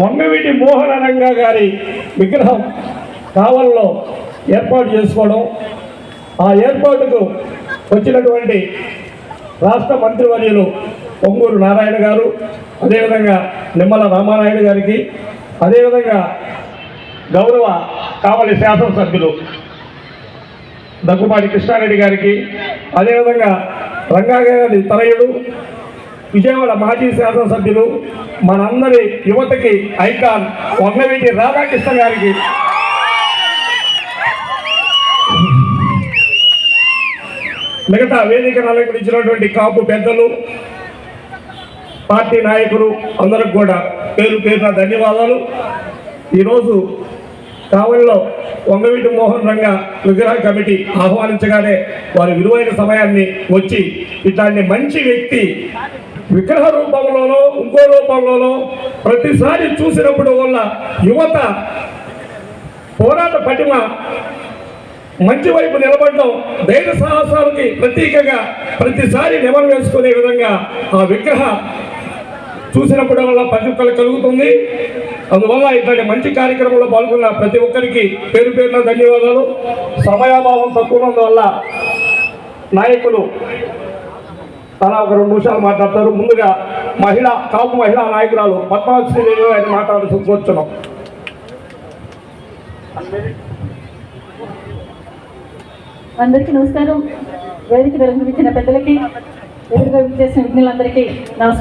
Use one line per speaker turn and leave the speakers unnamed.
వంగవీటి మోహన రంగా గారి విగ్రహం కావల్లో ఏర్పాటు చేసుకోవడం ఆ ఏర్పాటుకు వచ్చినటువంటి రాష్ట్ర మంత్రివర్యులు పొంగూరు నారాయణ గారు అదేవిధంగా నిమ్మల రామానాయుడు గారికి అదేవిధంగా గౌరవ కావలి శాసనసభ్యులు దగ్గుపాటి కృష్ణారెడ్డి గారికి అదేవిధంగా రంగా గారి తనయుడు విజయవాడ మాజీ శాసనసభ్యులు మనందరి యువతకి ఐకాన్ వంగవీటి రాధాకృష్ణ గారికి. మిగతా వేదికను అలంకరించినటువంటి కాపు పెద్దలు పార్టీ నాయకులు అందరికి కూడా పేరు పేరున ధన్యవాదాలు. ఈరోజు కావలిలో వంగవీటి మోహన్ రంగ విగ్రహ కమిటీ ఆహ్వానించగానే వారి విలువైన సమయాన్ని వచ్చి ఇట్లాంటి మంచి వ్యక్తి విగ్రహ రూపంలోనో ఇంకో రూపంలోనో ప్రతిసారి చూసినప్పుడు వల్ల యువత పోరాట పటిమ మంచి వైపు నిలబడడం ధైర్య సాహసాలకి ప్రతీకగా ప్రతిసారి నెమరు వేసుకునే విధంగా ఆ విగ్రహ చూసినప్పుడు వల్ల ప్రతి ఒక్కరికి కలుగుతుంది. అందువల్ల ఇట్లాంటి మంచి కార్యక్రమంలో పాల్గొన్న ప్రతి ఒక్కరికి పేరు పేరున ధన్యవాదాలు. సమయాభావం తక్కువ వల్ల నాయకులు తలా ఒక రెండు నిమిషాలు మాట్లాడతారు. ముందుగా మహిళ కాపు మహిళా నాయకురాలు పద్మాశ్రీ దేవి ఆయన మాట్లాడుతూ కూర్చున్నాం.
అందరికీ నమస్కారం. వేదిక నిర్వహించిన పెద్దలకి ఎదురుగా విచ్చేసిన విఘ్నులందరికీ నమస్కారం.